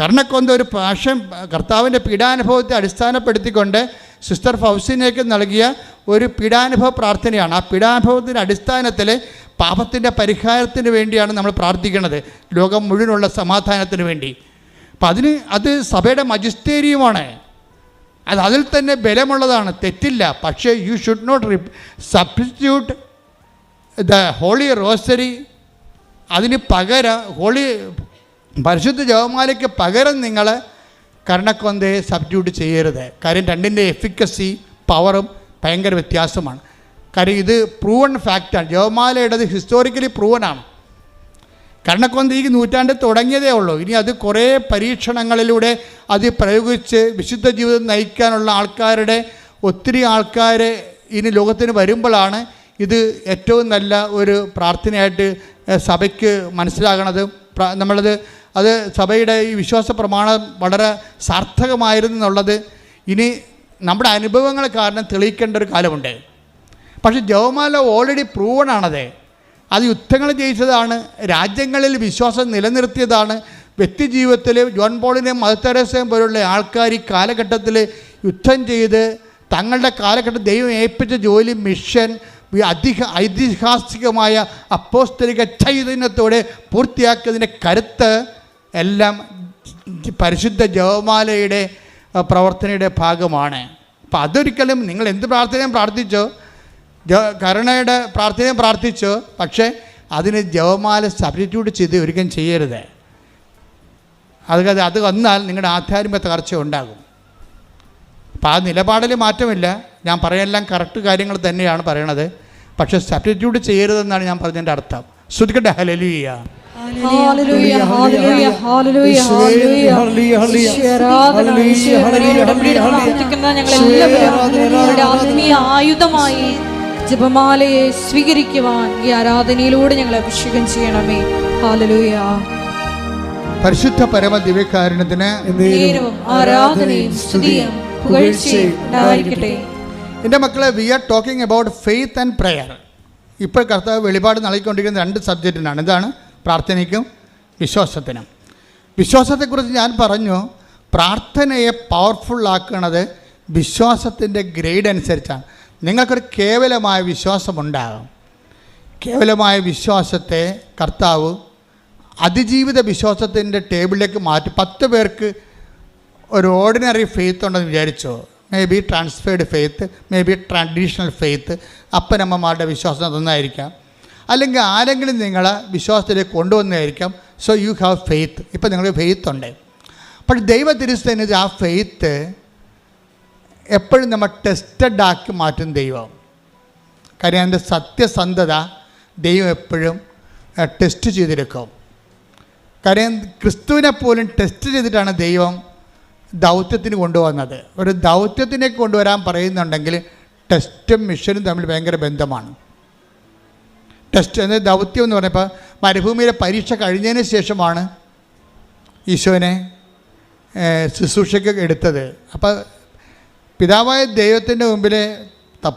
കർണക്കൊന്ത ഒരു പാഷൻ കർത്താവിന്റെ പീഡാനുഭവത്തെ അടിസ്ഥാനപ്പെടുത്തിക്കൊണ്ട് സിസ്റ്റർ ഫൗസിനേക്ക് നൽകിയ ഒരു പീഡാനുഭവ പ്രാർത്ഥനയാണ്. ആ പീഡാനുഭവത്തിന്റെ അടിസ്ഥാനത്തിൽ പാപത്തിന്റെ പരിഹാരത്തിന് വേണ്ടിയാണ് നമ്മൾ പ്രാർത്ഥിക്കുന്നത് ലോകം മുഴുവനുള്ള സമാധാനത്തിന് വേണ്ടി. അപ്പം അതിന് അത് സഭയുടെ മജിസ്റ്റേരിയുമാണ്. അത് അതിൽ തന്നെ ബലമുള്ളതാണ്. തെറ്റില്ല. പക്ഷേ you should not substitute the holy rosary അതിന് പകരം ഹോളി പരിശുദ്ധ ജവമാലയ്ക്ക് പകരം നിങ്ങൾ കർണക്കൊന്തയെ സബ്സ്റ്റിറ്റ്യൂട്ട് ചെയ്യരുത്. കാര്യം രണ്ടിന്റെ എഫിക്കസി പവറും ഭയങ്കര വ്യത്യാസമാണ്. കാര്യം ഇത് പ്രൂവൺ ഫാക്റ്റാണ് ജവമാലയുടേത് ഹിസ്റ്റോറിക്കലി പ്രൂവനാണ് കർണക്കൊന്ത ഈ നൂറ്റാണ്ട് തുടങ്ങിയതേ ഉള്ളൂ. ഇനി അത് കുറേ പരീക്ഷണങ്ങളിലൂടെ അത് പ്രയോഗിച്ച് വിശുദ്ധ ജീവിതം നയിക്കാനുള്ള ആൾക്കാരുടെ ഒത്തിരി ആൾക്കാർ ഇനി ലോകത്തിന് വരുമ്പോഴാണ് ഇത് ഏറ്റവും നല്ല ഒരു പ്രാർത്ഥനയായിട്ട് സഭയ്ക്ക് മനസ്സിലാകണത്. നമ്മളത് അത് സഭയുടെ ഈ വിശ്വാസ പ്രമാണം വളരെ സാർത്ഥകമായിരുന്നു എന്നുള്ളത്. ഇനി നമ്മുടെ അനുഭവങ്ങൾ കാരണം തെളിയിക്കേണ്ട ഒരു കാലമുണ്ട്. പക്ഷെ ജവമാല ഓൾറെഡി പ്രൂവൺ ആണത്. അത് യുദ്ധങ്ങൾ ജയിച്ചതാണ് രാജ്യങ്ങളിൽ വിശ്വാസം നിലനിർത്തിയതാണ്. വ്യക്തിജീവിതത്തിൽ ജോൺ പോളിനെയും മദർ പോലുള്ള ആൾക്കാർ ഈ കാലഘട്ടത്തിൽ യുദ്ധം ചെയ്ത് തങ്ങളുടെ കാലഘട്ടം ദൈവം ഏൽപ്പിച്ച ജോലി മിഷൻ അധിക ഐതിഹാസികമായ അപ്പോസ്തലിക ചൈതന്യത്തോടെ പൂർത്തിയാക്കിയതിന്റെ കരുത്ത് എല്ലാം പരിശുദ്ധ ജവമാലയുടെ പ്രവർത്തനയുടെ ഭാഗമാണ്. അപ്പം അതൊരിക്കലും നിങ്ങൾ എന്ത് പ്രാർത്ഥനയും പ്രാർത്ഥിച്ചോ? കരുണയുടെ പ്രാർത്ഥനയും പ്രാർത്ഥിച്ചോ? പക്ഷേ അതിന് ജവമാല സബ്സ്റ്റിറ്റ്യൂട്ട് ചെയ്ത് ഒരിക്കലും ചെയ്യരുത്. അത് അത് വന്നാൽ നിങ്ങളുടെ ആധ്യാത്മിക തകർച്ച ഉണ്ടാകും. അപ്പോൾ ആ നിലപാടിൽ മാറ്റമില്ല. ഞാൻ പറയാനെല്ലാം കറക്റ്റ് കാര്യങ്ങൾ തന്നെയാണ് പറയണത്. പക്ഷേ സബ്സ്റ്റിറ്റ്യൂട്ട് ചെയ്യരുതെന്നാണ് ഞാൻ പറഞ്ഞതിന്റെ അർത്ഥം. ശ്രുതിക്കട്ടെ ഹലലിയ ആത്മീയ ആയുധമായി ജപമാലയെ സ്വീകരിക്കുവാൻ ഈ ആരാധനയിലൂടെ ഞങ്ങൾ അഭിഷേകം ചെയ്യണമേ. ഹാലലൂയ പരിശുദ്ധ പരമ ദിവ്യകാരണത്തിന് എന്റെ മക്കളെ we are talking about faith and prayer ഇപ്പോൾ കർത്താവ് വെളിപാട് നൽകിക്കൊണ്ടിരിക്കുന്ന രണ്ട് സബ്ജക്റ്റിനാണ് എന്താണ്? പ്രാർത്ഥനയ്ക്കും വിശ്വാസത്തിനും. വിശ്വാസത്തെക്കുറിച്ച് ഞാൻ പറഞ്ഞു പ്രാർത്ഥനയെ പവർഫുള്ളാക്കുന്നത് വിശ്വാസത്തിന്റെ ഗ്രേഡ് അനുസരിച്ചാണ്. നിങ്ങൾക്കൊരു കേവലമായ വിശ്വാസമുണ്ടാകും. കേവലമായ വിശ്വാസത്തെ കർത്താവ് അതിജീവിത വിശ്വാസത്തിന്റെ ടേബിളിലേക്ക് മാറ്റി. പത്ത് പേർക്ക് ഒരു ഓർഡിനറി ഫെയ്ത്ത് ഉണ്ടെന്ന് വിചാരിച്ചോ? May be transferred faith may be traditional faith അപ്പനമ്മമാരുടെ വിശ്വാസം അതൊന്നായിരിക്കാം അല്ലെങ്കിൽ ആരെങ്കിലും നിങ്ങളെ വിശ്വാസത്തിലേക്ക് കൊണ്ടുവന്നായിരിക്കാം സോ യു ഹാവ് ഫെയ്ത്ത് ഇപ്പം നിങ്ങൾ ഫെയ്ത്ത് ഉണ്ട്. പക്ഷെ ദൈവ തിരുസ്ഥനിത് ആ ഫെയ്ത്ത് എപ്പോഴും നമ്മൾ ടെസ്റ്റഡ് ആക്കി മാറ്റും ദൈവം. കാര്യം അതിന്റെ സത്യസന്ധത ദൈവം എപ്പോഴും ടെസ്റ്റ് ചെയ്തെടുക്കും. കാര്യം ക്രിസ്തുവിനെ പോലും ടെസ്റ്റ് ചെയ്തിട്ടാണ് ദൈവം ദൗത്യത്തിന് കൊണ്ടുവന്നത്. ഒരു ദൗത്യത്തിനെ കൊണ്ടുവരാൻ പറയുന്നുണ്ടെങ്കിൽ ടെസ്റ്റും മിഷനും തമ്മിൽ ഭയങ്കര ബന്ധമാണ്. ടെസ്റ്റ് എന്ന ദൗത്യം എന്ന് പറഞ്ഞപ്പോൾ മരുഭൂമിയിലെ പരീക്ഷ കഴിഞ്ഞതിന് ശേഷമാണ് ഈശോനെ ശുശ്രൂഷയ്ക്ക് എടുത്തത്. അപ്പോൾ പിതാവായ ദൈവത്തിന്റെ മുമ്പിൽ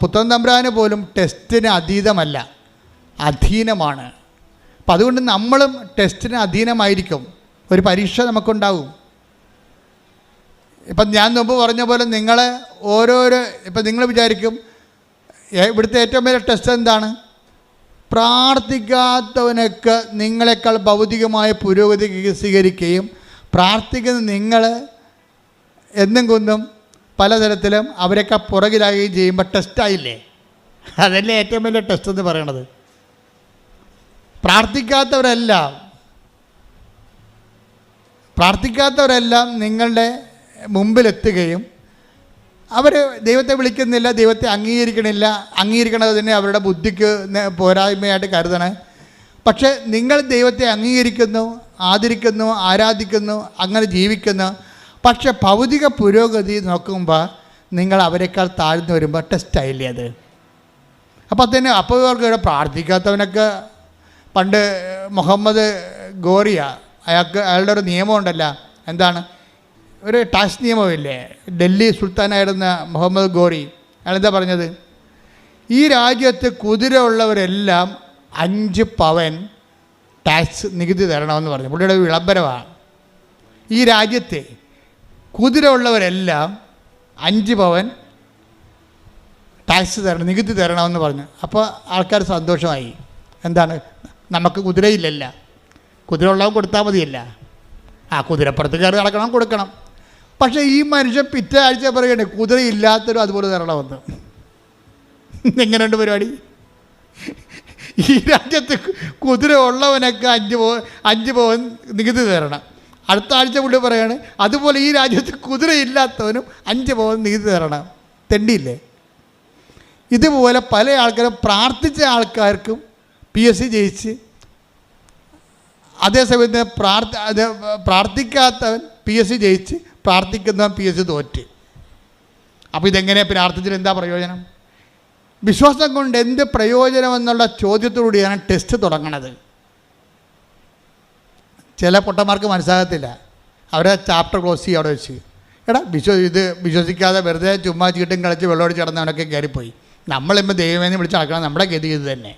പുത്തൻ തമ്പ്രാന് പോലും ടെസ്റ്റിന് അതീതമല്ല അധീനമാണ്. അപ്പം അതുകൊണ്ട് നമ്മളും ടെസ്റ്റിന് അധീനമായിരിക്കും. ഒരു പരീക്ഷ നമുക്കുണ്ടാവും. ഇപ്പം ഞാൻ മുമ്പ് പറഞ്ഞ പോലെ നിങ്ങൾ ഓരോരോ ഇപ്പം നിങ്ങൾ വിചാരിക്കും "ഏ, ഇവിടുത്തെ ഏറ്റവും വലിയ ടെസ്റ്റ് എന്താണ്? പ്രാർത്ഥിക്കാത്തവനൊക്കെ നിങ്ങളെക്കാൾ ഭൗതികമായ പുരോഗതി സ്വീകരിക്കുകയും പ്രാർത്ഥിക്കുന്ന നിങ്ങൾ എന്നും കുന്നും പലതരത്തിലും അവരൊക്കെ പുറകിലാകുകയും ചെയ്യുമ്പോൾ ടെസ്റ്റായില്ലേ അതല്ലേ ഏറ്റവും വലിയ ടെസ്റ്റ് എന്ന് പറയണത്. പ്രാർത്ഥിക്കാത്തവരെല്ലാം പ്രാർത്ഥിക്കാത്തവരെല്ലാം നിങ്ങളുടെ മുമ്പിലെത്തുകയും അവർ ദൈവത്തെ വിളിക്കുന്നില്ല ദൈവത്തെ അംഗീകരിക്കണില്ല. അംഗീകരിക്കണത് തന്നെ അവരുടെ ബുദ്ധിക്ക് പോരായ്മയായിട്ട് കരുതണേ. പക്ഷേ നിങ്ങൾ ദൈവത്തെ അംഗീകരിക്കുന്നു ആദരിക്കുന്നു ആരാധിക്കുന്നു അങ്ങനെ ജീവിക്കുന്നു. പക്ഷേ ഭൗതിക പുരോഗതി നോക്കുമ്പോൾ നിങ്ങൾ അവരെക്കാൾ താഴ്ന്നു വരുമ്പോൾ ടെസ്റ്റായില്ലേ അത്? അപ്പോൾ തന്നെ അപ്പോൾ ഇവർക്ക് ഇവിടെ പ്രാർത്ഥിക്കാത്തവനൊക്കെ പണ്ട് മുഹമ്മദ് ഗോറിയ അയാൾക്ക് അയാളുടെ ഒരു നിയമമുണ്ടല്ലോ. എന്താണ്? ഒരു ടാക്സ് നിയമമില്ലേ? ഡൽഹി സുൽത്താനായിരുന്ന മുഹമ്മദ് ഗോറി. അയാളെന്താ പറഞ്ഞത്? ഈ രാജ്യത്ത് കുതിര ഉള്ളവരെല്ലാം അഞ്ച് പവൻ ടാക്സ് നികുതി തരണമെന്ന് പറഞ്ഞു. പുള്ളിയുടെ വിളംബരമാണ് ഈ രാജ്യത്തെ കുതിര ഉള്ളവരെല്ലാം അഞ്ച് പവൻ ടാക്സ് തരണം നികുതി തരണമെന്ന് പറഞ്ഞു. അപ്പോൾ ആൾക്കാർ സന്തോഷമായി. എന്താണ്? നമുക്ക് കുതിരയില്ലല്ല. കുതിര ഉള്ളവൻ കൊടുത്താൽ മതിയല്ല. ആ കുതിരപ്പുറത്ത് കയറി നടക്കണം കൊടുക്കണം. പക്ഷേ ഈ മനുഷ്യൻ പിറ്റേ ആഴ്ച പറയണേ കുതിരയില്ലാത്തവരും അതുപോലെ തരണമെന്ന് എങ്ങനെയുണ്ട് പരിപാടി? ഈ രാജ്യത്ത് കുതിര ഉള്ളവനൊക്കെ അഞ്ച് പോ അഞ്ച് പവൻ നികുതി തരണം. അടുത്ത ആഴ്ച പുള്ളി പറയാണ് അതുപോലെ ഈ രാജ്യത്ത് കുതിരയില്ലാത്തവനും അഞ്ച് പവൻ നികുതി തരണം. തെണ്ടിയില്ലേ? ഇതുപോലെ പല ആൾക്കാരും പ്രാർത്ഥിച്ച ആൾക്കാർക്കും പി എസ് സി ജയിച്ച് അതേസമയത്ത് പ്രാർത്ഥ പ്രാർത്ഥിക്കാത്തവൻ പി എസ് സി ജയിച്ച് പ്രാർത്ഥിക്കുന്നവൻ പി എസ് തോറ്റ്. അപ്പോൾ ഇതെങ്ങനെ പ്രാർത്ഥിച്ചിട്ട് എന്താ പ്രയോജനം? വിശ്വാസം കൊണ്ട് എന്ത് പ്രയോജനം എന്നുള്ള ചോദ്യത്തോടുകൂടിയാണ് ടെസ്റ്റ് തുടങ്ങണത്. ചില പൊട്ടന്മാർക്ക് മനസ്സിലാകത്തില്ല. അവരെ ചാപ്റ്റർ ക്ലോസ് ചെയ്യും അവിടെ വെച്ച്. എടാ വിശ്വ ഇത് വിശ്വസിക്കാതെ വെറുതെ ചുമ്മാ ചീട്ടും കളിച്ച് വെള്ളമടിച്ച് കിടന്നവനൊക്കെ കയറിപ്പോയി. നമ്മളിപ്പോൾ ദൈവമേന്ന് വിളിച്ച് നടക്കണം നമ്മുടെ ഗതി ഇത് തന്നെ.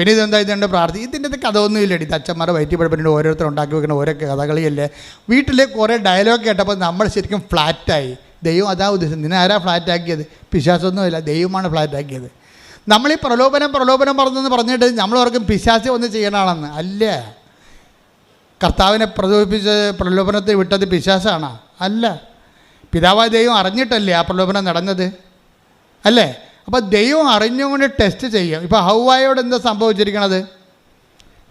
പിന്നെ ഇതെന്താ? ഇതുണ്ട് പ്രാർത്ഥി. ഇതിന്റെ കഥ ഒന്നുമില്ല ഇത് അച്ഛന്മാരെ വയറ്റി പഠിപ്പിട്ടുണ്ട് ഓരോരുത്തർ ഉണ്ടാക്കി വെക്കുന്ന ഓരോ കഥകളിയല്ലേ? വീട്ടിലെ കുറേ ഡയലോഗ് കേട്ടപ്പോൾ നമ്മൾ ശരിക്കും ഫ്ലാറ്റായി ദൈവം അതാ ഉദ്ദേശം നിന്നെ ആരാ ഫ്ലാറ്റ് ആക്കിയത്? പിശാസൊന്നുമില്ല ദൈവമാണ് ഫ്ലാറ്റ് ആക്കിയത്. നമ്മൾ ഈ പ്രലോഭനം പ്രലോഭനം പറഞ്ഞെന്ന് പറഞ്ഞിട്ട് നമ്മൾ ഓർക്കും പിശാസി ഒന്ന് ചെയ്യണമാണെന്ന് അല്ല. കർത്താവിനെ പ്രലോഭിപ്പിച്ച് പ്രലോഭനത്തെ വിട്ടത് പിശാസാണ് അല്ല. പിതാവായ ദൈവം അറിഞ്ഞിട്ടല്ലേ ആ പ്രലോഭനം നടന്നത്? അല്ലേ? അപ്പോൾ ദൈവം അറിഞ്ഞുകൊണ്ട് ടെസ്റ്റ് ചെയ്യും. ഇപ്പോൾ ഹൗവായോട് എന്താ സംഭവിച്ചിരിക്കണത്?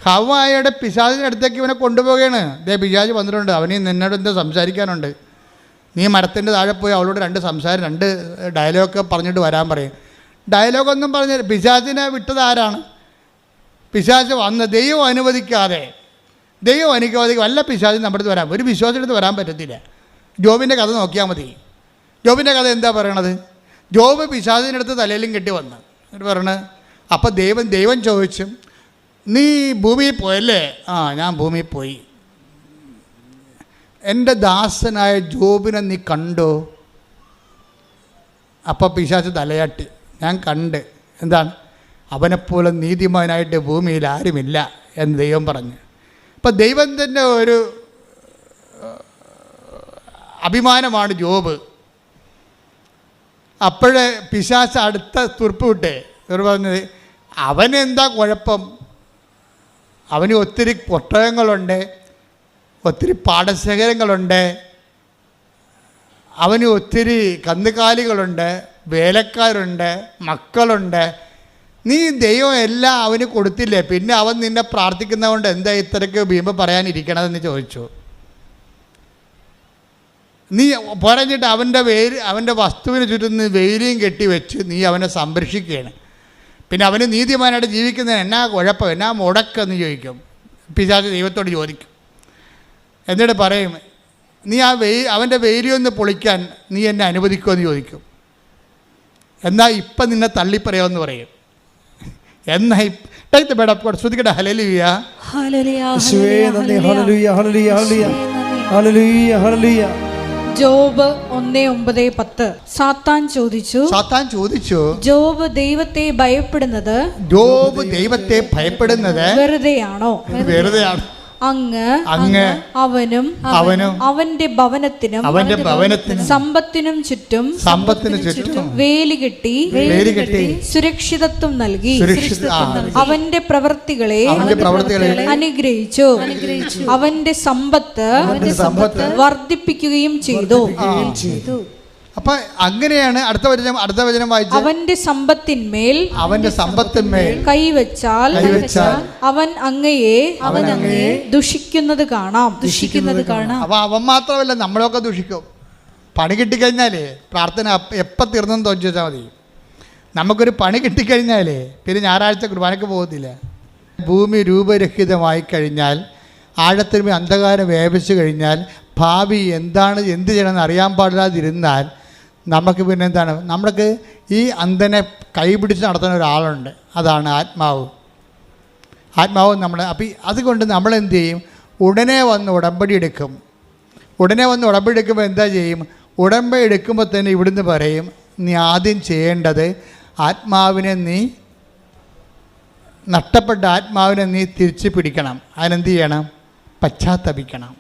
ഹൗവായയുടെ പിശാചിന്റെ അടുത്തേക്ക് ഇവനെ കൊണ്ടുപോവുകയാണ്. ദേ പിശാജ് വന്നിട്ടുണ്ട്. അവന് നിന്നോട് എന്താ സംസാരിക്കാനുണ്ട്? നീ മരത്തിന്റെ താഴെ പോയി അവളോട് രണ്ട് സംസാരം രണ്ട് ഡയലോഗൊക്കെ പറഞ്ഞിട്ട് വരാൻ പറയും. ഡയലോഗൊന്നും പറഞ്ഞ പിശാചിനെ വിട്ടത് ആരാണ്? പിശാച് വന്ന് ദൈവം അനുവദിക്കാതെ ദൈവം അനുവദിക്കുക വല്ല പിശാചും നമ്മുടെ അടുത്ത് വരാൻ ഒരു വിശ്വാസത്തിന്റെ അടുത്ത് വരാൻ പറ്റത്തില്ല. ജോബിന്റെ കഥ നോക്കിയാൽ മതി. ജോബിന്റെ കഥ എന്താ പറയണത്? ജോബ് പിശാദിന്റെ അടുത്ത് തലയിലും കെട്ടി വന്ന്. എന്നിട്ട് പറഞ്ഞ് അപ്പം ദൈവം ദൈവം ചോദിച്ചു നീ ഭൂമിയിൽ പോയല്ലേ? ആ ഞാൻ ഭൂമിയിൽ പോയി. എന്റെ ദാസനായ ജോബിനെ നീ കണ്ടോ? അപ്പം പിശാച്ച് തലയാട്ടി ഞാൻ കണ്ട്. എന്താണ്? അവനെപ്പോലെ നീതിമാനായിട്ട് ഭൂമിയിൽ ആരുമില്ല എന്ന് ദൈവം പറഞ്ഞു. അപ്പം തന്നെ ഒരു അഭിമാനമാണ് ജോബ്. അപ്പോഴേ പിശാസ് അടുത്ത തുറപ്പ് വിട്ടേ. ഇവർ പറഞ്ഞത് അവനെന്താ കുഴപ്പം? അവന് ഒത്തിരി പുസ്തകങ്ങളുണ്ട് ഒത്തിരി പാടശേഖരങ്ങളുണ്ട് അവന് ഒത്തിരി കന്നുകാലികളുണ്ട് വേലക്കാരുണ്ട് മക്കളുണ്ട്. നീ ദൈവം എല്ലാം അവന് കൊടുത്തില്ലേ? പിന്നെ അവൻ നിന്നെ പ്രാർത്ഥിക്കുന്നതുകൊണ്ട് എന്താ ഇത്രയ്ക്ക് ഭീമ പറയാനിരിക്കണതെന്ന് ചോദിച്ചു. നീ പറഞ്ഞിട്ട് അവന്റെ വേര് അവന്റെ വസ്തുവിന് ചുറ്റും നീ വെയിലും കെട്ടി വെച്ച് നീ അവനെ സംരക്ഷിക്കുകയാണ്. പിന്നെ അവന് നീതിമാനായിട്ട് ജീവിക്കുന്നതിന് എന്നാ കുഴപ്പം എന്നാ മുടക്കെന്ന് ചോദിക്കും. പിശാച് ദൈവത്തോട് ചോദിക്കും. എന്നിട്ട് പറയും നീ ആ വെയിൽ അവന്റെ വെയിലൊന്ന് പൊളിക്കാൻ നീ എന്നെ അനുവദിക്കുമോ എന്ന് ചോദിക്കും. എന്നാൽ ഇപ്പം നിന്നെ തള്ളിപ്പറയാമെന്ന് പറയും. എന്നാ ടൈത്ത് ബേടപ്പോൾ ശ്രുതിക്കട്ടെ ഹലലിയ ഹലലിയ ഹലലിയ ഹലലിയ ഹലലിയ ഹല്ലേലൂയ. ജോബ് ഒന്നേ ഒമ്പത് പത്ത്. സാത്താൻ ചോദിച്ചു സാത്താൻ ചോദിച്ചു ജോബ് ദൈവത്തെ ഭയപ്പെടുന്നത് ജോബ് ദൈവത്തെ ഭയപ്പെടുന്നത് വെറുതെയാണോ? വെറുതെയാണ്. അങ്ങ് അങ്ങ് അവനും അവനും അവന്റെ ഭവനത്തിനും അവന്റെ ഭവനത്തിനും സമ്പത്തിനും ചുറ്റും സമ്പത്തിന് ചുറ്റും വേലി കെട്ടി വേലി കെട്ടി സുരക്ഷിതത്വം നൽകി അവന്റെ പ്രവർത്തികളെ അവന്റെ പ്രവർത്തികളെ അനുഗ്രഹിച്ചു. അവന്റെ സമ്പത്ത് സമ്പത്ത് വർദ്ധിപ്പിക്കുകയും ചെയ്തു. ചെയ്തു. അപ്പൊ അങ്ങനെയാണ് അടുത്ത വചനം അടുത്ത വചനം വായിച്ചു അവന്റെ സമ്പത്തിന്മേൽ അവന്റെ സമ്പത്തിന്മേൽ കൈവച്ചാൽ കൈവച്ചാൽ അവൻ അങ്ങയെ അവൻ അങ്ങയെ ദുഷിക്കുന്നത് കാണാം. ദുഷിക്കുന്നത് കാണാം. അപ്പൊ അവൻ മാത്രമല്ല നമ്മളൊക്കെ ദുഷിക്കും. പണി കിട്ടിക്കഴിഞ്ഞാലേ പ്രാർത്ഥന എപ്പോൾ എപ്പം തീർന്നെന്ന് തോന്നിച്ചാൽ മതി. നമുക്കൊരു പണി കിട്ടിക്കഴിഞ്ഞാലേ പിന്നെ ഞായറാഴ്ച കുർബാനയ്ക്ക് പോകത്തില്ല. ഭൂമി രൂപരഹിതമായി കഴിഞ്ഞാൽ ആഴത്തിൽ അന്ധകാരം വ്യാപിച്ചു കഴിഞ്ഞാൽ ഭാവി എന്താണ് എന്ത് ചെയ്യണമെന്ന് അറിയാൻ പാടില്ലാതിരുന്നാൽ നമുക്ക് പിന്നെ എന്താണ്? നമ്മൾക്ക് ഈ അന്ധനെ കൈപിടിച്ച് നടത്തുന്ന ഒരാളുണ്ട്. അതാണ് ആത്മാവ്. ആത്മാവ് നമ്മൾ അപ്പം അതുകൊണ്ട് നമ്മൾ എന്ത് ചെയ്യും? ഉടനെ വന്ന് ഉടമ്പടി എടുക്കും. ഉടനെ വന്ന് ഉടമ്പടി എടുക്കുമ്പോൾ എന്താ ചെയ്യും? ഉടമ്പടി എടുക്കുമ്പോൾ തന്നെ ഇവിടുന്ന് പറയും നീ ആദ്യം ചെയ്യേണ്ടത് ആത്മാവിനെ നീ നഷ്ടപ്പെട്ട ആത്മാവിനെ നീ തിരിച്ചു പിടിക്കണം. അതിനെന്ത് ചെയ്യണം? പശ്ചാത്തപിക്കണം.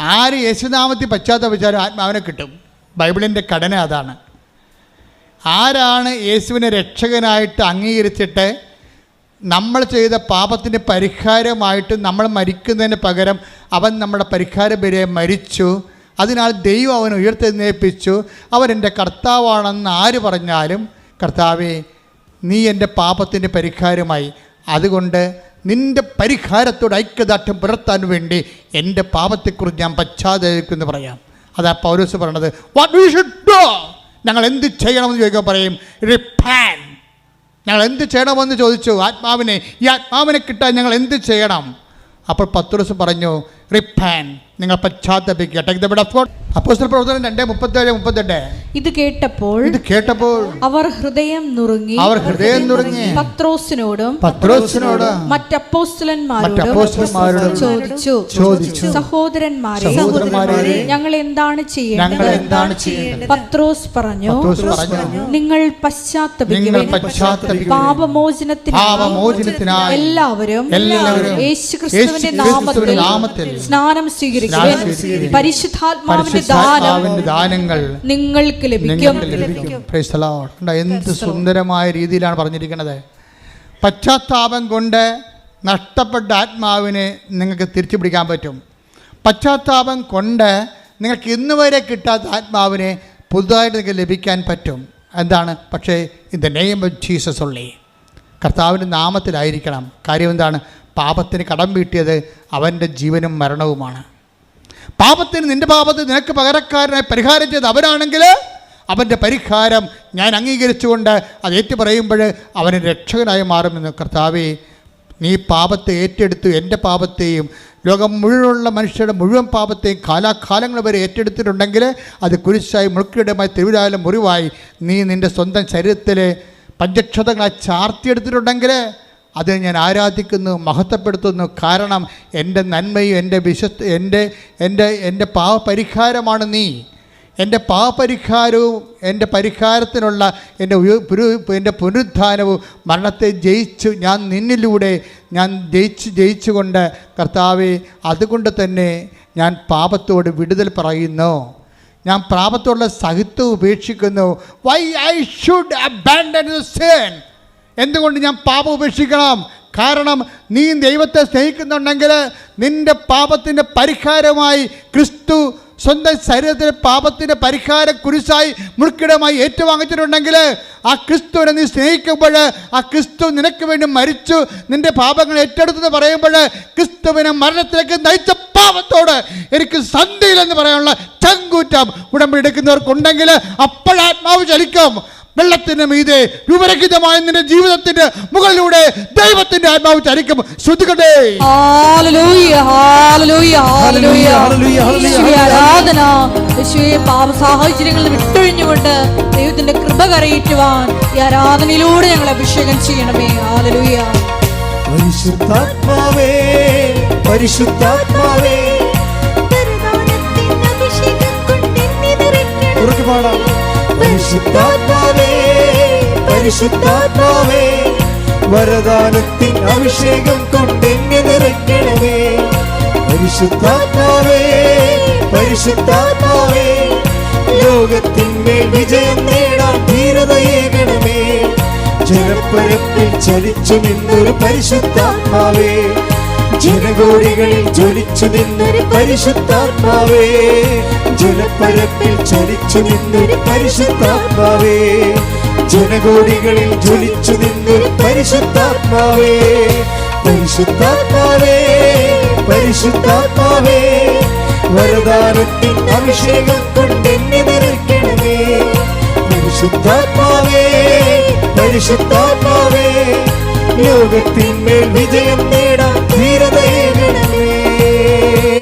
ആര് യേശുനാമത്തിൽ പശ്ചാത്തപിച്ചാലും ആത്മാവിനെ കിട്ടും. ബൈബിളിന്റെ ഘടന അതാണ്. ആരാണ് യേശുവിനെ രക്ഷകനായിട്ട് അംഗീകരിച്ചിട്ട് നമ്മൾ ചെയ്ത പാപത്തിന്റെ പരിഹാരമായിട്ട് നമ്മൾ മരിക്കുന്നതിന് പകരം അവൻ നമ്മുടെ പരിഹാര പേരെ മരിച്ചു. അതിനാൽ ദൈവം അവൻ ഉയർത്തെഴുന്നേൽപ്പിച്ചു. അവൻ എന്റെ കർത്താവാണെന്ന് ആര് പറഞ്ഞാലും കർത്താവേ നീ എന്റെ പാപത്തിന്റെ പരിഹാരമായി. അതുകൊണ്ട് നിന്റെ പരിഹാരത്തോട് ഐക്യദാർഢ്യം പുലർത്താൻ വേണ്ടി എന്റെ പാപത്തെക്കുറിച്ച് ഞാൻ പശ്ചാത്തലിക്കുമെന്ന് പറയാം. അതാ പൗരസ് പറയണത് വാട്ട് വി ഷുഡ് ഡു ഞങ്ങൾ എന്ത് ചെയ്യണമെന്ന് ചോദിക്കാൻ പറയും റിപ്പാൻ ഞങ്ങൾ എന്ത് ചെയ്യണമെന്ന് ചോദിച്ചു ആത്മാവിനെ ഈ ആത്മാവിനെ കിട്ടാൻ ഞങ്ങൾ എന്ത് ചെയ്യണം? അപ്പോൾ പത്ത് ദിവസം പറഞ്ഞു റിപ്പാൻ നിങ്ങൾ പശ്ചാത്തപിക്കുക. Take the bid of God അപ്പോസ്തല പ്രവർത്തനം രണ്ട് മുപ്പത്തേഴ് മുപ്പത്തെട്ട്. ഇത് കേട്ടപ്പോൾ ഇത് കേട്ടപ്പോൾ അവർ ഹൃദയം നുറുങ്ങി അവർ ഹൃദയം നുറുങ്ങി പത്രോസിനോടും പത്രോസിനോടും മറ്റ് അപ്പോസ്റ്റലന്മാരോടും ചോദിച്ചു. ചോദിച്ചു. സഹോദരന്മാരെ സഹോദരന്മാരെ, ഞങ്ങൾ എന്താണ് ചെയ്യേണ്ടത്? ഞങ്ങൾ എന്താണ് ചെയ്യേണ്ടത്? പത്രോസ് പറഞ്ഞു പത്രോസ് പറഞ്ഞു. നിങ്ങൾ പശ്ചാത്തപിക്കുവിൻ പാപമോചനത്തിനായി എല്ലാവരും എല്ലാവരും യേശുക്രിസ്തുവിന്റെ നാമത്തിൽ സ്നാനം സ്വീകരിക്കുവിൻ പരിശുദ്ധാത്മാവിന്റെ ദാനം ദാനങ്ങൾ നിങ്ങൾക്ക് ലഭിക്കും. എന്ത് സുന്ദരമായ രീതിയിലാണ് പറഞ്ഞിരിക്കുന്നത് പശ്ചാത്താപം കൊണ്ട് നഷ്ടപ്പെട്ട ആത്മാവിനെ നിങ്ങൾക്ക് തിരിച്ചു പിടിക്കാൻ പറ്റും. പശ്ചാത്താപം കൊണ്ട് നിങ്ങൾക്ക് ഇന്ന് വരെ കിട്ടാത്ത ആത്മാവിനെ പുതുതായിട്ട് നിങ്ങൾക്ക് ലഭിക്കാൻ പറ്റും. എന്താണ്? പക്ഷേ in the name of Jesus ഉള്ളി കർത്താവിന്റെ നാമത്തിലായിരിക്കണം. കാര്യം എന്താണ്? പാപത്തിന് കടം വീട്ടിയത് അവന്റെ ജീവനും മരണവുമാണ്. പാപത്തിന് നിന്റെ പാപത്തിന് നിനക്ക് പകരക്കാരനായി പരിഹാരം ചെയ്ത് അവരാണെങ്കിൽ അവന്റെ പരിഹാരം ഞാൻ അംഗീകരിച്ചുകൊണ്ട് അത് ഏറ്റു പറയുമ്പോൾ അവന് രക്ഷകനായി മാറുമെന്ന് കർത്താവെ നീ പാപത്തെ ഏറ്റെടുത്തു. എന്റെ പാപത്തെയും ലോകം മുഴുവനുള്ള മനുഷ്യരുടെ മുഴുവൻ പാപത്തെയും കാലാകാലങ്ങൾ വരെ ഏറ്റെടുത്തിട്ടുണ്ടെങ്കിൽ അത് കുരിശായി മുൾക്കിടമായി തിരുവിലായാലും മുറിവായി നീ നിന്റെ സ്വന്തം ശരീരത്തിലെ പഞ്ചക്ഷതങ്ങളായി ചാർത്തിയെടുത്തിട്ടുണ്ടെങ്കിൽ അത് ഞാൻ ആരാധിക്കുന്നു മഹത്വപ്പെടുത്തുന്നു. കാരണം എന്റെ നന്മയും എന്റെ വിശ്വസ് എന്റെ എന്റെ എന്റെ പാവപരിഹാരമാണ് നീ. എന്റെ പാവപരിഹാരവും എന്റെ പരിഹാരത്തിനുള്ള എന്റെ എന്റെ പുനരുദ്ധാനവും മരണത്തെ ജയിച്ചു ഞാൻ നിന്നിലൂടെ ഞാൻ ജയിച്ച് ജയിച്ചുകൊണ്ട് കർത്താവെ അതുകൊണ്ട് തന്നെ ഞാൻ പാപത്തോട് വിടുതൽ പറയുന്നു. ഞാൻ പാപത്തോടുള്ള സഹിത്വം ഉപേക്ഷിക്കുന്നു. വൈ ഐ ഷുഡ് അബാൻഡൻ എന്തുകൊണ്ട് ഞാൻ പാപം ഉപേക്ഷിക്കണം? കാരണം നീ ദൈവത്തെ സ്നേഹിക്കുന്നുണ്ടെങ്കിൽ നിന്റെ പാപത്തിന്റെ പരിഹാരമായി ക്രിസ്തു സ്വന്തം ശരീരത്തിലെ പാപത്തിന്റെ പരിഹാര കുരിശായി മുൾക്കിടമായി ഏറ്റുവാങ്ങിച്ചിട്ടുണ്ടെങ്കിൽ ആ ക്രിസ്തുവിനെ നീ സ്നേഹിക്കുമ്പോൾ ആ ക്രിസ്തു നിനക്ക് വേണ്ടി മരിച്ചു നിന്റെ പാപങ്ങൾ ഏറ്റെടുത്തെന്ന് പറയുമ്പോൾ ക്രിസ്തുവിനെ മരണത്തിലേക്ക് നയിച്ച പാപത്തോട് എനിക്ക് സന്ധിയില്ലെന്ന് പറയാനുള്ള ചങ്കൂറ്റം ഉടമ്പടി എടുക്കുന്നവർക്കുണ്ടെങ്കിൽ അപ്പോഴാത്മാവ് ചലിക്കും വെള്ളത്തിന് മീതെ രൂപരഹിതമായ നിന്റെ ജീവിതത്തിന്റെ മുകളിലൂടെ ദൈവത്തിന്റെ ആത്മാവ് ചരിക്കും. ശ്രദ്ധിക്കട്ടെ ഹല്ലേലൂയ, ഹല്ലേലൂയ, ഹല്ലേലൂയ. ഹല്ലേലൂയ, ഹല്ലേലൂയ. യേശുവേ ആരാധന. പാപ സാഹചര്യങ്ങളിൽ വിട്ടൊഴിഞ്ഞുകൊണ്ട് ദൈവത്തിന്റെ കൃപ കരയിട്ടുവാൻ ഈ ആരാധനയിലൂടെ ഞങ്ങൾ അഭിഷേകം ചെയ്യണമേ. ആലലൂയ പരിശുദ്ധാത്മാവേ പരിശുദ്ധാത്മാവേ. പാടാം. പരിശുദ്ധാത്മാവേ. പരിശുദ്ധാത്മാവേ വരദാനത്തിൻ അഭിഷേകം കൊണ്ടെന്നെ നിറയ്ക്കണമേ. പരിശുദ്ധാത്മാവേ പരിശുദ്ധാത്മാവേ ലോകത്തിന്മേൽ വിജയം നേടാൻ ധീരതയേകണമേ. ജനപ്പരപ്പിൽ ചലിച്ചു നിന്നൊരു പരിശുദ്ധാത്മാവേ ജനകോടികളിൽ ജ്വലിച്ചു നിന്നൊരു പരിശുദ്ധാത്മാവേ ജനപ്പരപ്പിൽ ചലിച്ചു നിന്നൊരു പരിശുദ്ധാത്മാവേ ജനകോടികളിൽ ജ്വലിച്ചു നിന്ന് പരിശുദ്ധാത്മാവേ പരിശുദ്ധാത്മാവേ പരിശുദ്ധാത്മാവേ വരദാനത്തിൽ അഭിഷേകം കൊണ്ടെന്നെ നിറയ്ക്കണമേ. പരിശുദ്ധാത്മാവേ പരിശുദ്ധാത്മാവേ ലോകത്തിന്മേൽ വിജയം നേടാൻ ധീരതയേകണമേ.